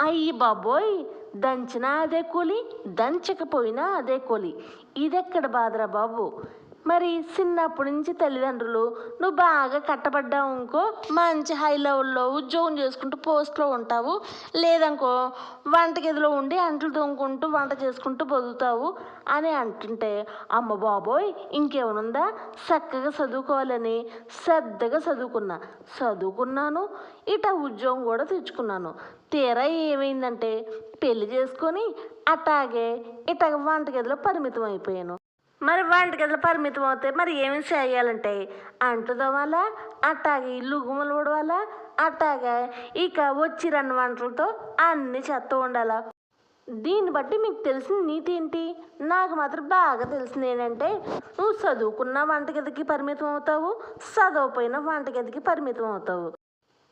అయ్యి బాబోయ్ దంచినా అదే కూలి దంచకపోయినా అదే కూలి. ఇదెక్కడ బాధరా బాబు? మరి చిన్నప్పటి నుంచి తల్లిదండ్రులు నువ్వు బాగా కట్టబడ్డావు అనుకో మంచి హై లెవెల్లో ఉద్యోగం చేసుకుంటూ పోస్ట్లో ఉంటావు. లేదనుకో వంటగదిలో ఉండి అంట్లు తోముకుంటూ వంట చేసుకుంటూ బతుకుతావు అని అంటుంటే అమ్మ బాబోయ్ ఇంకేమనుందా చక్కగా చదువుకోవాలని శ్రద్ధగా చదువుకున్నా. చదువుకున్నాను ఇట ఉద్యోగం కూడా తెచ్చుకున్నాను. తీరా ఏమైందంటే పెళ్ళి చేసుకొని అట్టాగే ఇట వంటగదిలో పరిమితం అయిపోయాను. మరి వంటగదిలో పరిమితం అవుతాయి. మరి ఏమి చేయాలంటే అంటు అట్టాగే ఇల్లు గుమ్మలు ఉడవాలా అట్టాగే ఇక వచ్చి రెండు వంటలతో అన్ని చెత్త ఉండాలా. దీన్ని బట్టి మీకు తెలిసిన నీతి ఏంటి? నాకు మాత్రం బాగా తెలిసింది ఏంటంటే నువ్వు చదువుకున్న వంటగదికి పరిమితం అవుతావు చదవపోయిన వంటగదికి పరిమితం అవుతావు.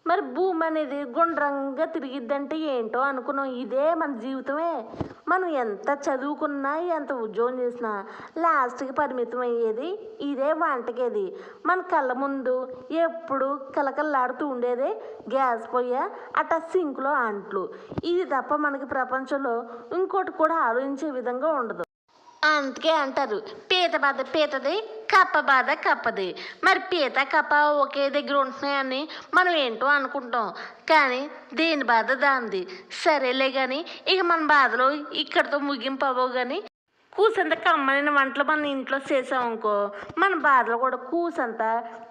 మరి భూమి అనేది గుండ్రంగా తిరిగిద్దంటే ఏంటో అనుకున్నాం. ఇదే మన జీవితమే. మనం ఎంత చదువుకున్నా ఎంత ఉద్యోగం చేసినా లాస్ట్కి పరిమితం అయ్యేది ఇదే వంటకేది మన కళ్ళ ముందు ఎప్పుడు కలకల్లాడుతూ ఉండేదే గ్యాస్ పొయ్య అట సింక్లో అంట్లు. ఇది తప్ప మనకి ప్రపంచంలో ఇంకోటి కూడా ఆలోచించే విధంగా ఉండదు. అందుకే అంటారు. పీత బాధ పీతది కప్ప బాధ కప్పది. మరి పీత కప్ప ఒకే దగ్గర ఉంటున్నాయని మనం ఏంటో అనుకుంటాం. కానీ దేని బాధ దాంది సరేలే కానీ ఇక మన బాధలు ఇక్కడితో ముగింపు అవ్వవు కానీ కూసంత కమ్మనైన వంటలు మన ఇంట్లో చేసామనుకో మన బాధలు కూడా కూసంత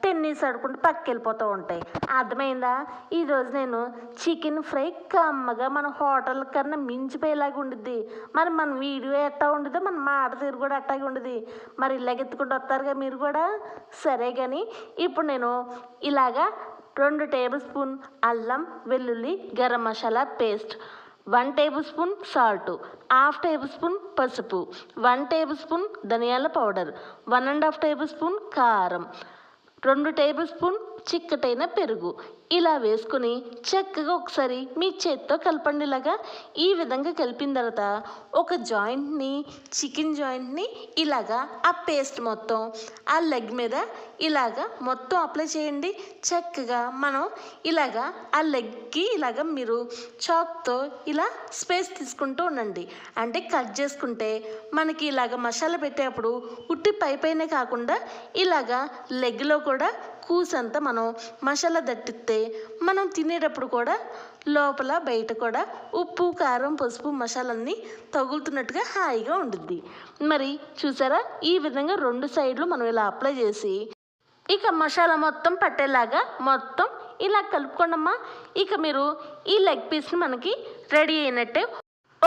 టెన్నిస్ ఆడుకుంటూ పక్కెళ్ళిపోతూ ఉంటాయి. అర్థమైందా? ఈరోజు నేను చికెన్ ఫ్రై కమ్మగా మన హోటల్ కన్నా మించిపోయేలాగా ఉండిద్ది. మరి మన వీడియో ఎట్టా ఉండిద్దో మన మాట తీరు కూడా అట్టాగే ఉండదు మరి ఇలాగెత్తుకుంటూ వస్తారుగా మీరు కూడా? సరే కానీ ఇప్పుడు నేను ఇలాగా రెండు టేబుల్ స్పూన్ అల్లం వెల్లుల్లి garam masala paste. One tablespoon salt half tablespoon పసుపు. వన్ టేబుల్ స్పూన్ ధనియాల powder one and half tablespoon కారం. రెండు టేబుల్ స్పూన్ చిక్కటైన పెరుగు. ఇలా వేసుకుని చక్కగా ఒకసారి మీ చేత్తో కలపండి ఇలాగా. ఈ విధంగా కలిపిన తర్వాత ఒక జాయింట్ని చికెన్ జాయింట్ని ఇలాగా ఆ పేస్ట్ మొత్తం ఆ లెగ్ మీద ఇలాగా మొత్తం అప్లై చేయండి. చక్కగా మనం ఇలాగా ఆ లెగ్కి ఇలాగా మీరు చాక్తో ఇలా స్పేస్ తీసుకుంటూ ఉండండి. అంటే కట్ చేసుకుంటే మనకి ఇలాగ మసాలా పెట్టేటప్పుడు ఉట్టి పై పైనే కాకుండా ఇలాగా లెగ్లో కూడా కూసంతా మనం మసాలా దట్టిస్తే మనం తినేటప్పుడు కూడా లోపల బయట కూడా ఉప్పు కారం పసుపు మసాలన్నీ తగులుతున్నట్టుగా హాయిగా ఉంటుంది మరి చూసారా? ఈ విధంగా రెండు సైడ్లు మనం ఇలా అప్లై చేసి ఇక మసాలా మొత్తం పట్టేలాగా మొత్తం ఇలా కలుపుకోండమ్మా. ఇక మీరు ఈ లెగ్ పీస్ని మనకి రెడీ అయినట్టే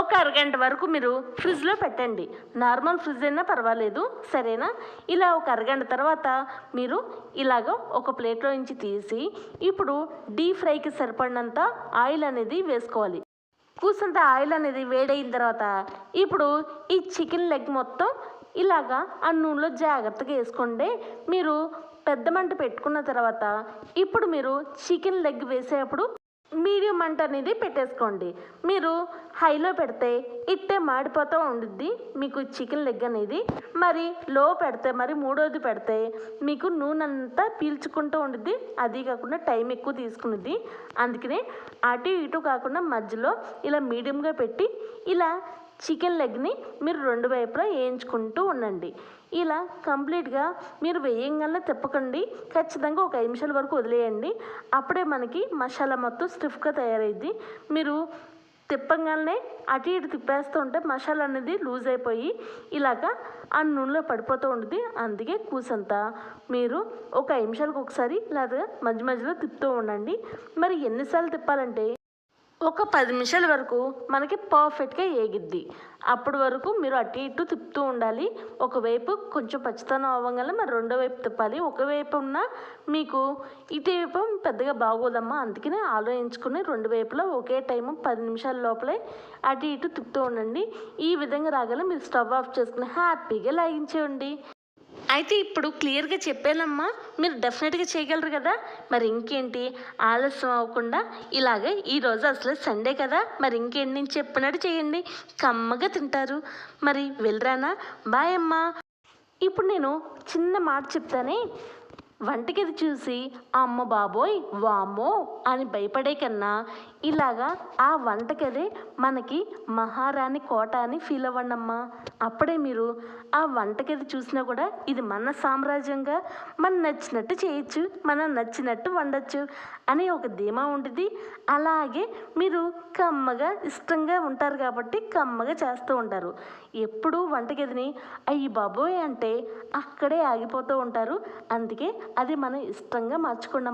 ఒక అరగంట వరకు మీరు ఫ్రిడ్జ్లో పెట్టండి. నార్మల్ ఫ్రిడ్జ్ అయినా పర్వాలేదు సరేనా? ఇలా ఒక అరగంట తర్వాత మీరు ఇలాగ ఒక ప్లేట్లో నుంచి తీసి ఇప్పుడు డీప్ ఫ్రైకి సరిపడినంత ఆయిల్ అనేది వేసుకోవాలి. కూసంత ఆయిల్ అనేది వేడైన తర్వాత ఇప్పుడు ఈ చికెన్ లెగ్ మొత్తం ఇలాగా ఆ నూనెలో జాగ్రత్తగా వేసుకోండి మీరు పెద్ద మంట పెట్టుకున్న తర్వాత ఇప్పుడు మీరు చికెన్ లెగ్ వేసేటప్పుడు మీడియం మంట అనేది పెట్టేసుకోండి. మీరు హైలో పెడితే ఇట్టే మాడిపోతూ ఉండిద్ది మీకు చికెన్ లెగ్ అనేది. మరి లో పెడితే మరి మూడోది పెడితే మీకు నూనె అంతా పీల్చుకుంటూ ఉండిద్ది. అది కాకుండా టైం ఎక్కువ తీసుకునిద్ది. అందుకనే అటు ఇటు కాకుండా మధ్యలో ఇలా మీడియంగా పెట్టి ఇలా చికెన్ లెగ్ని మీరు రెండు వైపులా వేయించుకుంటూ ఉండండి. ఇలా కంప్లీట్గా మీరు వేయంగానే తిప్పకండి. ఖచ్చితంగా ఒక ఐదు నిమిషాల వరకు వదిలేయండి. అప్పుడే మనకి మసాలా మొత్తం స్టిఫ్గా తయారైద్ది. మీరు తిప్పంగానే అటు ఇటు తిప్పేస్తూ ఉంటే మసాలా అనేది లూజ్ అయిపోయి ఇలాగా ఆ నూనెలో పడిపోతూ ఉంటుంది అందుకే కూసంతా మీరు ఒక ఐదు నిమిషాలకు ఒకసారి లేదా మధ్య మధ్యలో తిప్పుతూ ఉండండి. మరి ఎన్నిసార్లు తిప్పాలంటే? ఒక పది నిమిషాల వరకు మనకి పర్ఫెక్ట్గా ఏగిద్ది. అప్పటి వరకు మీరు అటు ఇటు తిప్పుతూ ఉండాలి. ఒకవైపు కొంచెం పచ్చితనం అవ్వగానే మరి రెండో వైపు తిప్పాలి. ఒకవైపు ఉన్న మీకు ఇటువైపు పెద్దగా బాగోదమ్మా. అందుకనే ఆలోచించుకుని రెండు వైపులా ఒకే టైము పది నిమిషాల లోపలే అటు ఇటు తిప్పుతూ ఉండండి. ఈ విధంగా రాగానే మీరు స్టవ్ ఆఫ్ చేసుకుని హ్యాపీగా లాగించేయండి. అయితే ఇప్పుడు క్లియర్గా చెప్పానమ్మా మీరు డెఫినెట్గా చేయగలరు కదా. మరి ఇంకేంటి? ఆలస్యం అవ్వకుండా ఇలాగే ఈరోజు అసలు సండే కదా. మరి ఇంకేంటి? నేను చెప్పినట్టు చేయండి. కమ్మగా తింటారు. మరి వెళ్ళరానా? బాయ్ అమ్మా. ఇప్పుడు నేను చిన్న మాట చెప్తానే. వంటగది చూసి అమ్మ బాబోయ్ వామ్మో అని భయపడే కన్నా ఇలాగా ఆ వంటగది మనకి మహారాణి కోట అని ఫీల్ అవ్వండమ్మా. అప్పుడే మీరు ఆ వంటగది చూసినా కూడా ఇది మన సామ్రాజ్యంగా మనం నచ్చినట్టు చేయొచ్చు మనం నచ్చినట్టు వండొచ్చు అని ఒక ధీమా ఉంటుంది అలాగే మీరు కమ్మగా ఇష్టంగా ఉంటారు కాబట్టి కమ్మగా చేస్తూ ఉంటారు. ఎప్పుడూ వంటగదిని అయ్యి బాబోయ్ అంటే అక్కడే ఆగిపోతూ ఉంటారు. అందుకే అది మనం ఇష్టంగా మార్చుకున్నాం.